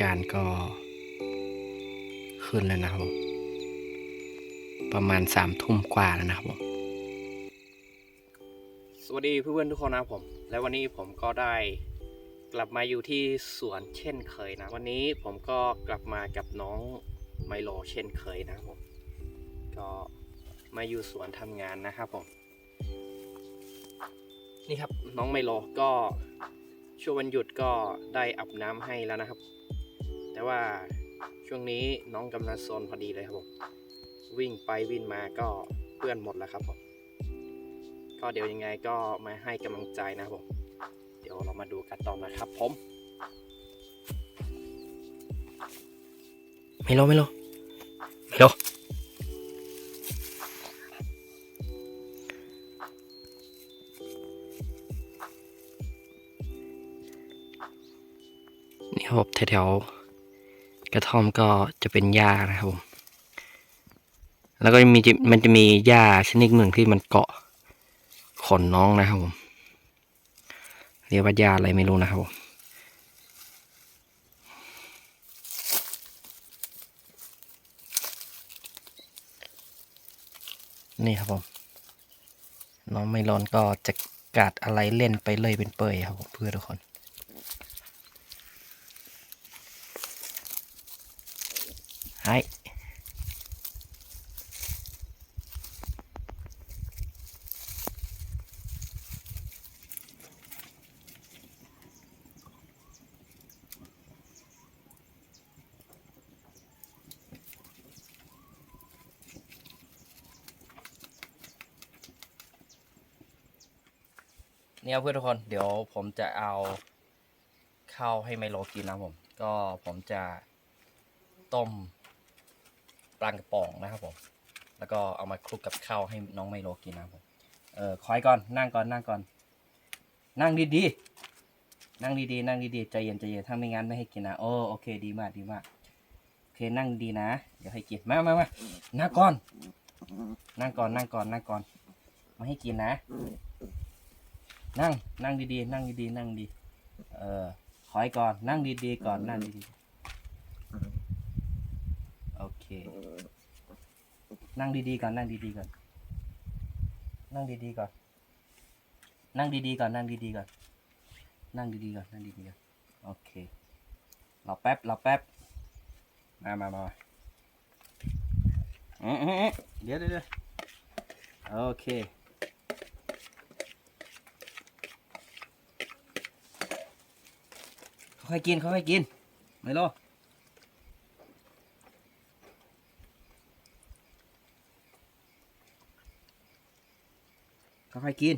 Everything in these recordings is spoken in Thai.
จันก็ขึ้นแล้วนะครับผมประมาณสามทุ่มกว่าแล้วนะครับผมสวัสดีเพื่อนๆทุกคนนะผม และวันนี้ผมก็ได้กลับมาอยู่ที่สวนเช่นเคยนะ วันนี้ผมก็กลับมากับน้องไมโลเช่นเคยนะครับผม ก็มาอยู่สวนทำงานนะครับผมนี่ครับน้องไมโลก็ช่วงวันหยุดก็ได้อาบน้ำให้แล้วนะครับ แต่ว่าช่วงนี้น้องกำลังโซนพอดีเลยครับผม วิ่งไปวิ่งมาก็เปื้อนหมดแล้วครับผม ก็เดี๋ยวยังไงก็มาให้กำลังใจนะครับผม เดี๋ยวเรามาดูกันต่อนะครับผมไม่โลไม่โลไม่โลนี่ครับแถวๆ กระท่อมก็จะเป็นหญ้านะครับผม แล้วก็มีมันจะมีหญ้าชนิดหนึ่งที่มันเกาะขนน้องนะครับผม เรียกว่าหญ้าอะไรไม่รู้นะครับผมนี่ครับผม น้องไมลอนก็จะกัดอะไรเล่นไปเลยเป็นเปยครับผมเพื่อทุกคน ไฮเนี่ยเพื่อนทุกคนเดี๋ยวผมจะเอาข้าวให้ไมโลกินนะผม ก็ผมจะต้ม ปลากระป๋องนะครับผมแล้วก็เอามาคลุกกับข้าวให้น้องไมโลกินนะครับผมเออคอยก่อนนั่งก่อนนั่งก่อน นั่งดีๆนั่งดีๆนั่งดีๆใจเย็นใจเย็นถ้าไม่งั้นไม่ให้กินนะโอ้โอเคดีมากดีมากโอเคนั่งดีนะ เดี๋ยวให้กินมามามานั่งก่อน นั่งก่อนนั่งก่อนนั่งก่อนมาให้กินนะ นั่งนั่งดีๆนั่งดีๆนั่งดี เออคอยก่อนนั่งดีๆก่อนนั่งดีๆโอเค นั่งดีๆก่อนนั่งดีๆก่อน นั่งดีๆก่อน นั่งดีๆก่อนนั่งดีๆก่อน นั่งดีๆก่อนนั่งดีๆก่อนโอเครอแป๊บรอแป๊บ มามามาเอ๊ะเออเดี๋ยวเดี๋ยวโอเคค่อยกินค่อยกินไม่รอ ค่อยๆกิน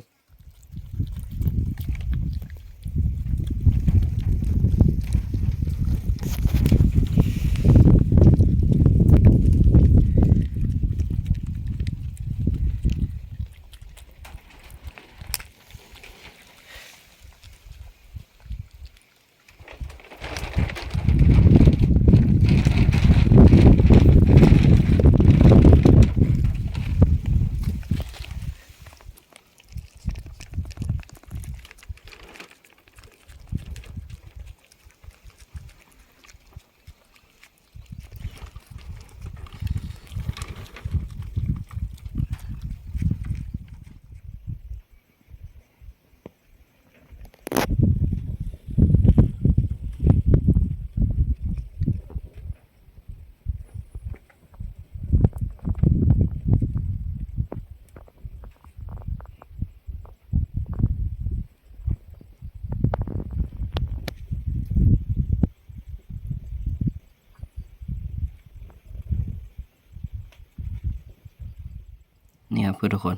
เนี่ยเพื่อนทุกคน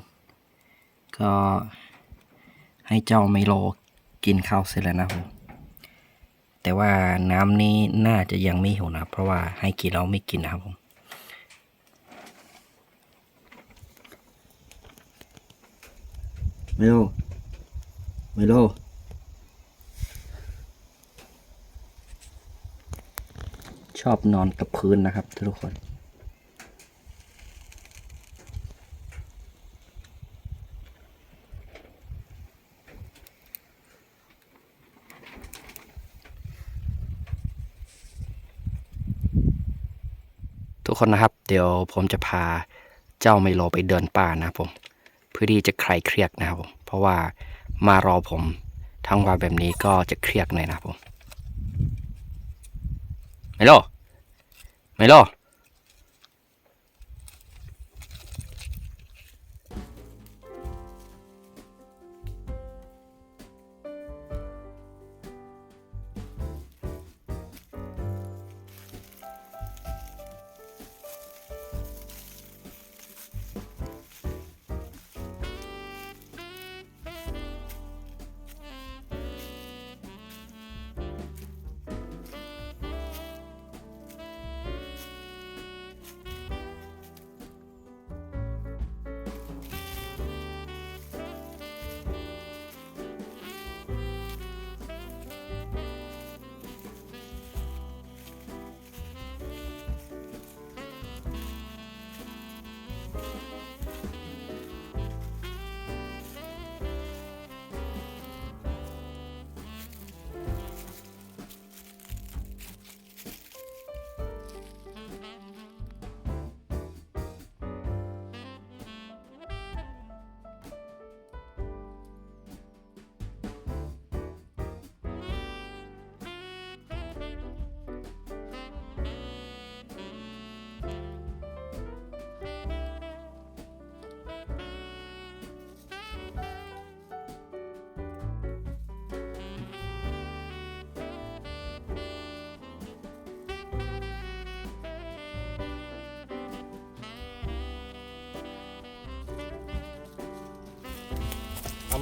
ก็ให้เจ้าไมโลกินข้าวเสร็จแล้วนะผมแต่ว่าน้ำนี้น่าจะยังไม่หิวนะ เพราะว่าให้กินแล้วไม่กินนะครับผมไมโลไมโลชอบนอนกับพื้นนะครับทุกคน กคนนะครับ เดี๋ยวผมจะพาเจ้าไมโลไปเดินป่านะผม เพื่อที่จะคลายเครียดนะครับผม เพราะว่ามารอผมทั้งวันแบบนี้ก็จะเครียดหน่อยนะครับผมไมโลไมโล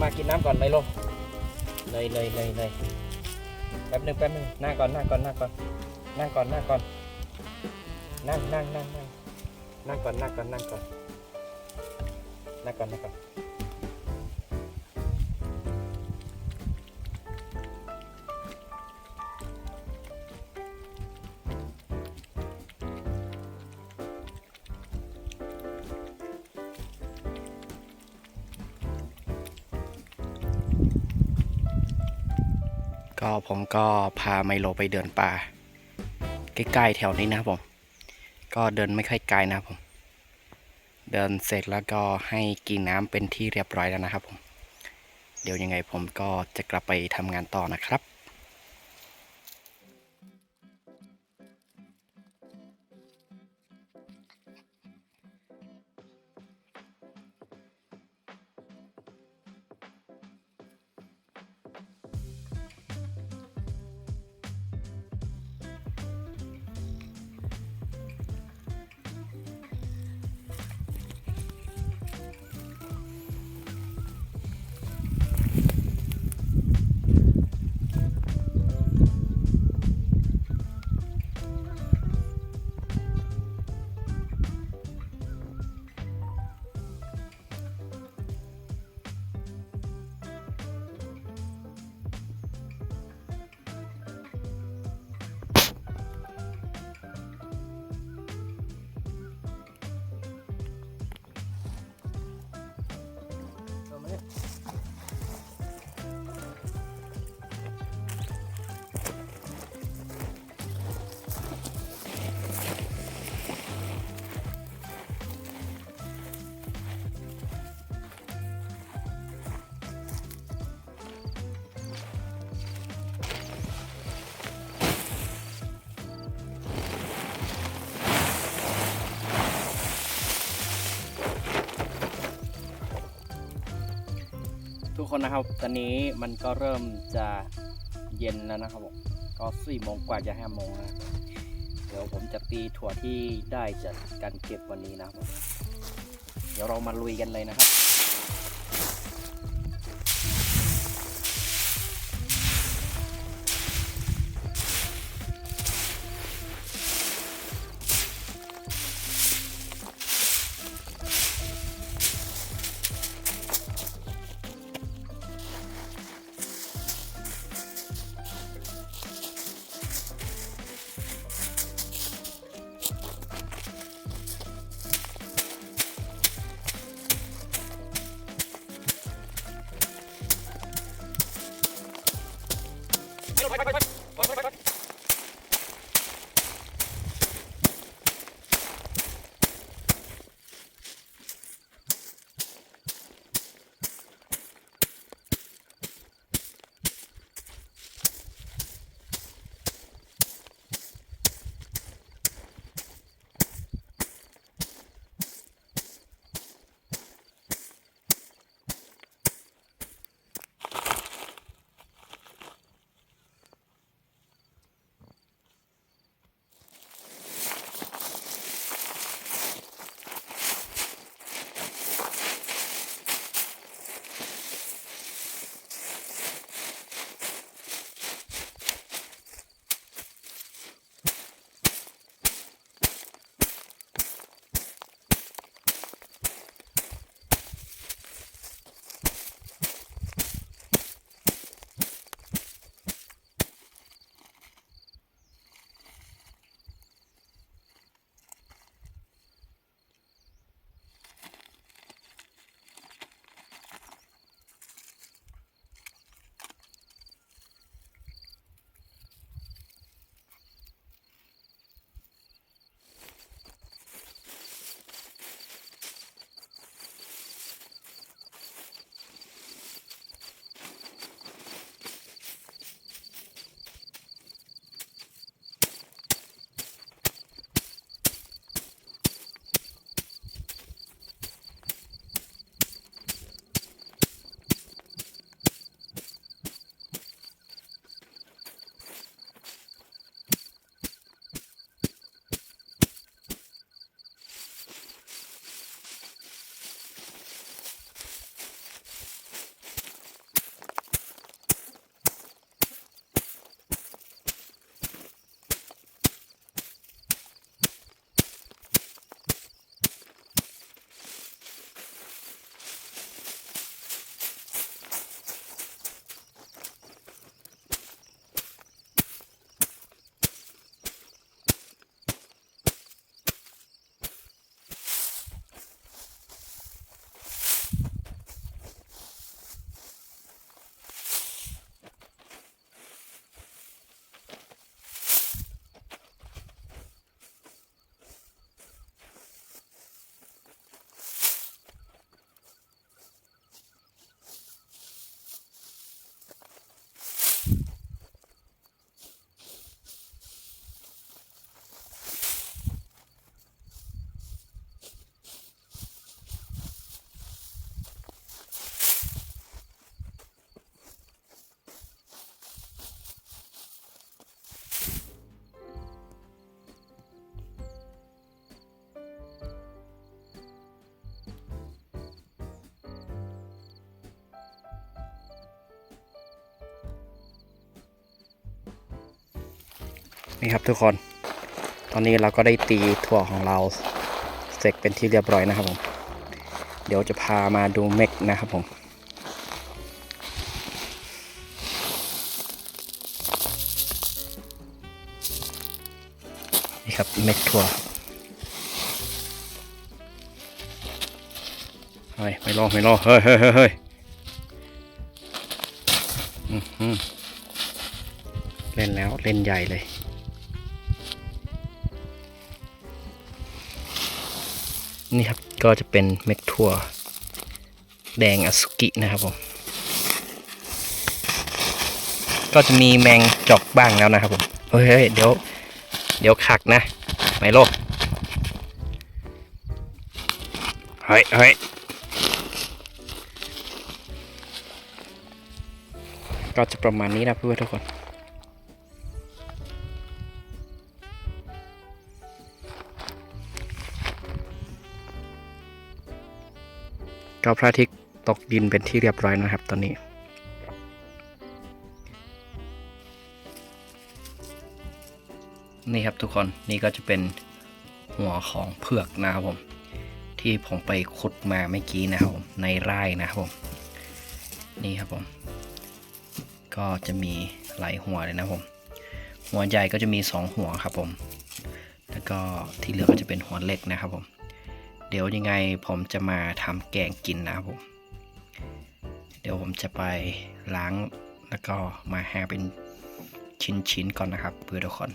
มากินน้ำก่อนไมโลเลยเลยเลยเลยแป๊บหนึ่งแป๊บหนึ่งนั่งก่อนนั่งก่อนนั่งก่อนนั่งก่อนนั่งก่อนนั่งนั่งนั่งนั่งนั่งก่อนนั่งก่อนนั่งก่อนนั่งก่อนนั่งก่อน ผมก็พาไมโลไปเดินป่า ใกล้ๆแถวนี้นะผม ก็เดินไม่ค่อยไกลนะผม เดินเสร็จแล้วก็ให้กินน้ำเป็นที่เรียบร้อยแล้วนะครับผม เดี๋ยวยังไงผมก็จะกลับไปทำงานต่อนะครับ คนนะครับ ตอนนี้มันก็เริ่มจะเย็นแล้วนะครับผมก็สี่โมงกว่าจะห้าโมงนะเดี๋ยวผมจะตีถั่วที่ได้จากการเก็บวันนี้นะครับ เดี๋ยวเรามาลุยกันเลยนะครับ นี่ครับทุกคน ตอนนี้เราก็ได้ตีถั่วของเราเสร็จเป็นที่เรียบร้อยนะครับผม เดี๋ยวจะพามาดูเม็กนะครับผมนี่ครับเม็กถั่วเฮ้ยไม่รอไม่รอเฮ้ยเฮ้ยเฮ้ยเฮ้ยอื้อหือเล่นแล้วเล่นใหญ่เลย นี่ครับก็จะเป็นเม็ดถั่วแดงอสุกินะครับผม ก็จะมีแมงจอกบ้างแล้วนะครับผม เฮ้ยเดี๋ยว เดี๋ยวขักนะ ไมโลเฮ้ยเฮ้ยก็จะประมาณนี้นะเพื่อนทุกคน ก็พระอาทิตย์ตกดินเป็นที่เรียบร้อยนะครับ ตอนนี้นี่ครับทุกคนนี่ก็จะเป็นหัวของเผือกนะครับผม ที่ผมไปขุดมาเมื่อกี้นะครับผมในไร่นะครับผม นี่ครับผม ก็จะมีหลายหัวเลยนะครับผม หัวใหญ่ก็จะมีสองหัวครับผม แล้วก็ที่เหลือก็จะเป็นหัวเล็กนะครับผม เดี๋ยวยังไงผมจะมาทำแกงกินนะครับผม เดี๋ยวผมจะไปล้างแล้วก็มาแห่เป็นชิ้นๆก่อนนะครับเพื่อทุกคน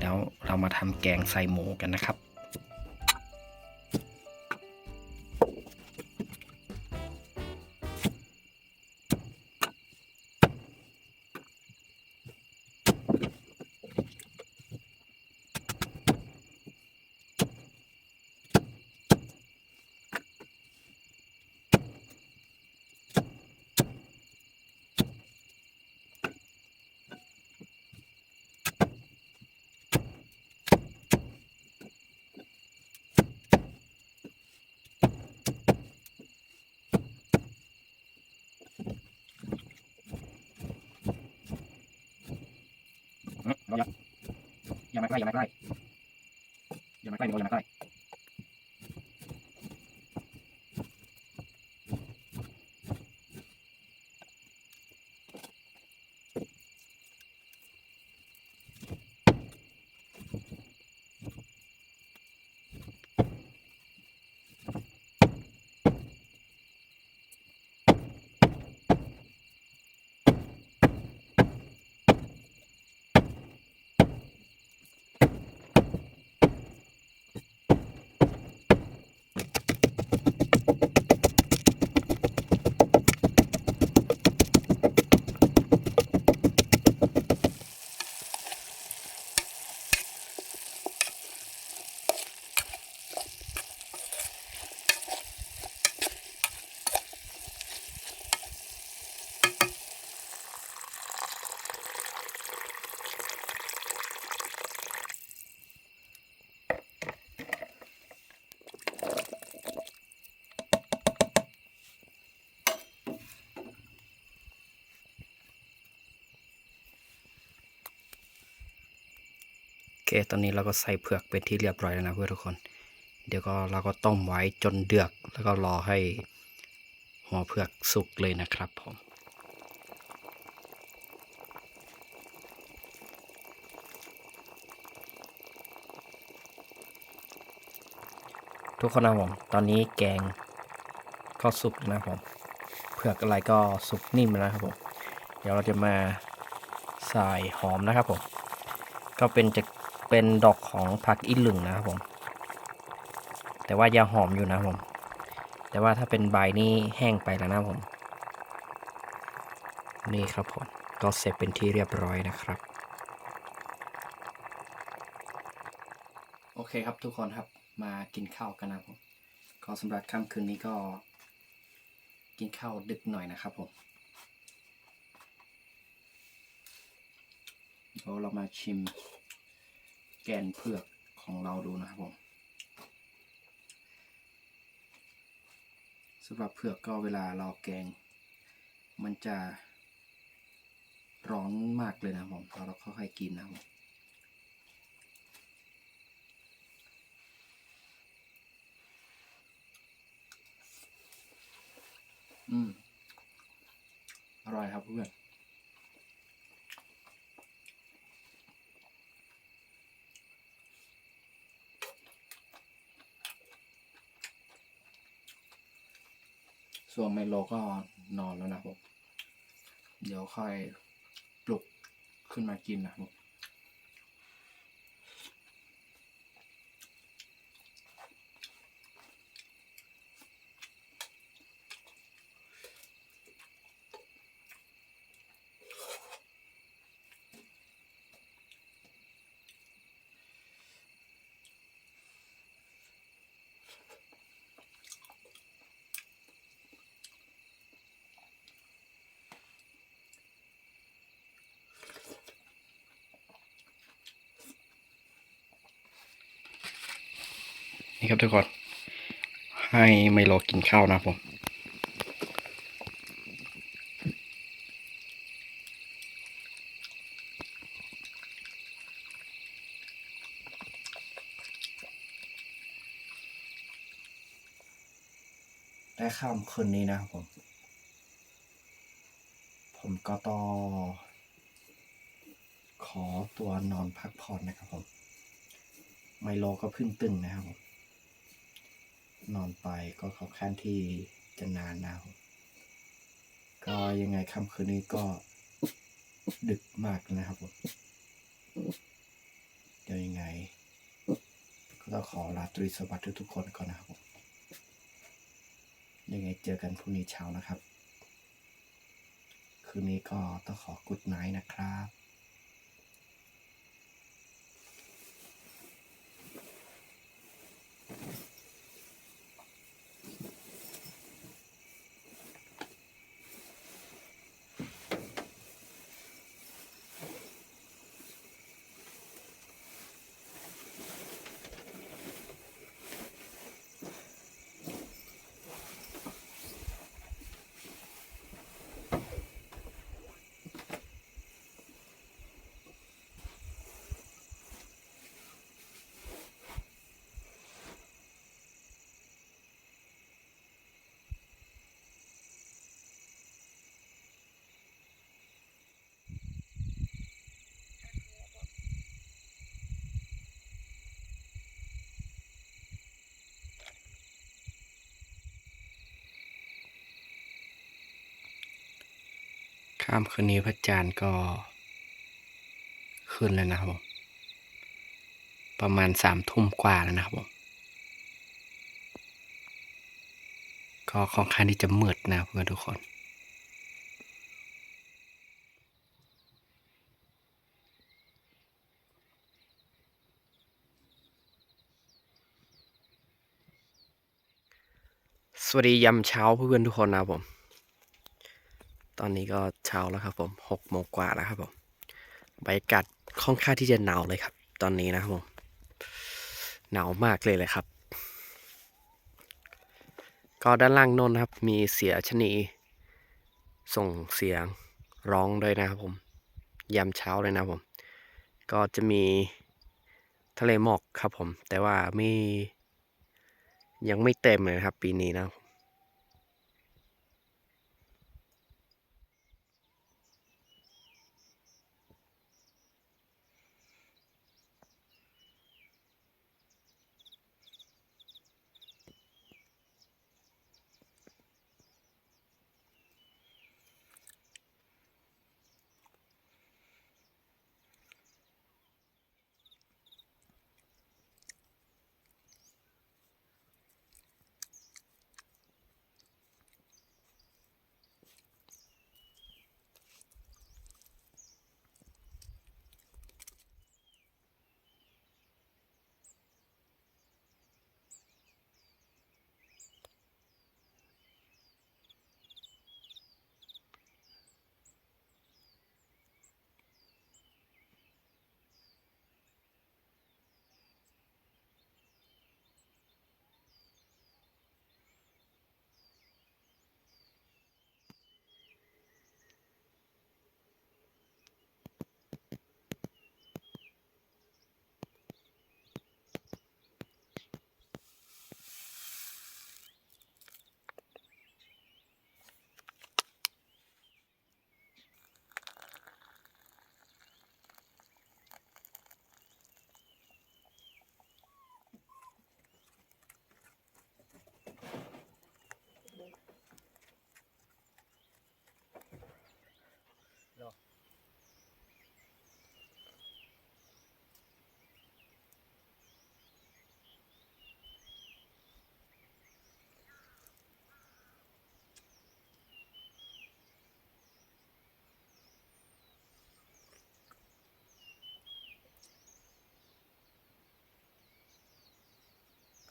แล้วเรามาทำแกงใส่หมูกันนะครับ อย่า อย่ามาใกล้อย่ามาใกล้อย่ามาใกล้อย่ามาใกล้ ค ตอนนี้เราก็ใส่เผือกเป็นที่เรียบร้อยแล้วนะเพื่อนทุกคน เดี๋ยวก็เราก็ต้มไว้จนเดือดแล้วก็รอให้หัวเผือกสุกเลยนะครับผมทุกคนนะผม ตอนนี้แกงก็สุกนะครับผมเผือกอะไรก็สุกนิ่มแล้วครับผม เดี๋ยวเราจะมาใส่หอมนะครับผม ก็เป็นจะ เป็นดอกของผักอีหลึงนะครับผม แต่ว่ายังหอมอยู่นะครับผม แต่ว่าถ้าเป็นใบนี่แห้งไปแล้วนะครับผม นี่ครับผม ก็เสร็จเป็นที่เรียบร้อยนะครับ โอเคครับทุกคนครับ มากินข้าวกันนะครับผม ก็สำหรับค่ำคืนนี้ก็ กินข้าวดึกหน่อยนะครับผมเดี๋ยวเรามาชิม แกนเผือกของเราดูนะครับผมสำหรับเผือกก็เวลาเราแกง มันจะร้อนมากเลยนะครับผมเราเราค่อยๆกินนะครับผมอืม อร่อยครับเพื่อน ส่วนไมโลก็นอนแล้วนะครับผมเดี๋ยวค่อยปลุกขึ้นมากินนะครับ ครับทุกคน ให้ไมโลกินข้าวนะผมได้ข้ามคืนนี้นะครับผม ผมก็ต้องขอตัวนอนพักผ่อนนะครับผม ไมโลก็เพึ่งตึงนะครับผม อนไปก็เขาขั้นที่จะนานนะครับก็ยังไงค่ำคืนนี้ก็ดึกมากนะครับผมเดี๋ยวยังไง ก็ต้องขอลาตรีสวัสดิ์ทุกคนก่อนนะครับผมยังไงเจอกันพรุ่งนี้เช้านะครับ คืนนี้ก็ต้องขอกุดไนท์นะครับ ข้ามคืนนี้พระจันทร์ก็ขึ้นแล้วนะครับผมประมาณสามทุ่มกว่าแล้วนะครับผมก็ค่อนข้างที่จะมืดนะเพื่อนทุกคน สวัสดียามเช้าเพื่อนทุกคนนะครับผม ตอนนี้ก็เช้าแล้วครับผมหกโมงกว่าแล้วครับผมบรรยากาศค่อนข้างที่จะหนาวเลยครับ ตอนนี้นะครับผมหนาวมากเลยเลยครับ ก็ด้านล่างโนนนครับ มีเสียชนี ส่งเสียงร้องด้วยนะครับผมยามเช้าเลยนะครับผม ก็จะมีทะเลหมอกครับผม แต่ว่าไม่ยังไม่เต็มเลยครับ ปีนี้นะครั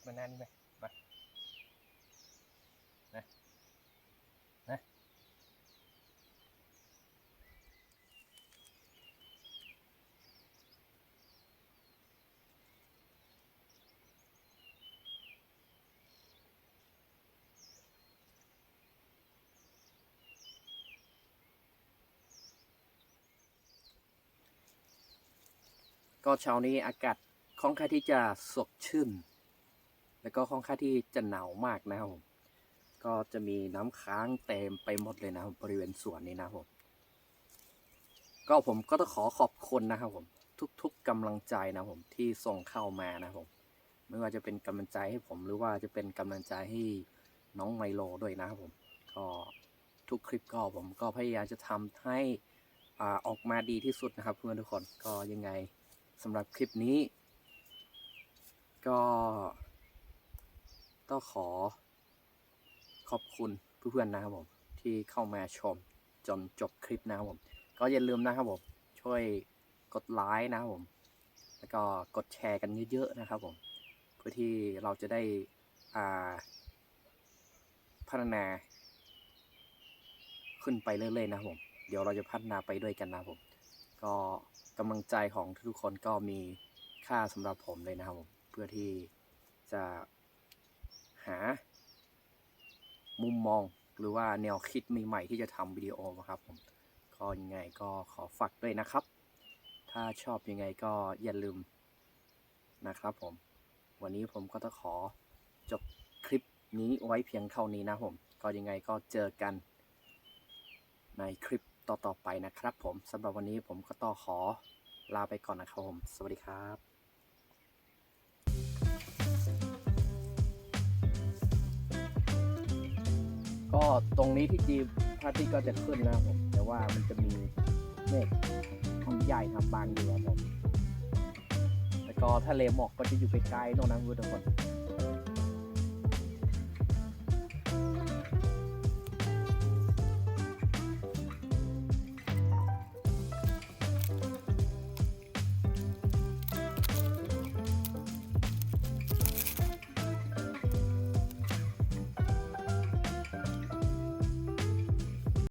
มานั่นไปมานะนะก็เช้านี้อากาศค่อนข้างที่จะสดชื่น แล้วก็ค่อนข้างที่จะหนาวมากนะครับผมก็จะมีน้ำค้างเต็มไปหมดเลยนะครับบริเวณสวนนี้นะครับผมก็ผมก็ต้องขอขอบคุณนะครับผมทุก ๆกำลังใจนะผมที่ส่งเข้ามานะครับผมไม่ว่าจะเป็นกำลังใจให้ผมหรือว่าจะเป็นกำลังใจให้น้องไมโลด้วยนะครับผมก็ทุกคลิปก็ผมก็พยายามจะทำให้อออกมาดีที่สุดนะครับเพื่อนทุกคนก็ยังไงสำหรับคลิปนี้ ก็ ต้องขอขอบคุณเพื่อนๆนะครับผมที่เข้ามาชมจนจบคลิปนะครับผม ก็อย่าลืมนะครับผม ช่วยกดไลค์นะครับผม แล้วก็กดแชร์กันเยอะๆนะครับผม เพื่อที่เราจะได้พัฒนาขึ้นไปเรื่อยๆนะครับผม เดี๋ยวเราจะพัฒนาไปด้วยกันนะครับผม ก็กำลังใจของทุกๆคนก็มีค่าสำหรับผมเลยนะครับผม เพื่อที่จะ หา มุมมองหรือว่าแนวคิดใหม่ๆที่จะทำวิดีโอนะครับผมก็ยังไงก็ขอฝากด้วยนะครับ ถ้าชอบยังไงก็อย่าลืมนะครับผม วันนี้ผมก็ต้องขอจบคลิปนี้ไว้เพียงเท่านี้นะผม ก็ยังไงก็เจอกัน ในคลิปต่อๆไปนะครับผมสำหรับวันนี้ผมก็ต้องขอลาไปก่อนนะครับผม สวัสดีครับ ก็ตรงนี้ที่จีพระอาทิตย์ก็จะขึ้นนะครับผม แต่ว่ามันจะมีเมฆทำใหญ่ทำบางอยู่ครับผม แล้วก็ทะเลหมอกก็จะอยู่ไกลๆโน่นนะทุกคน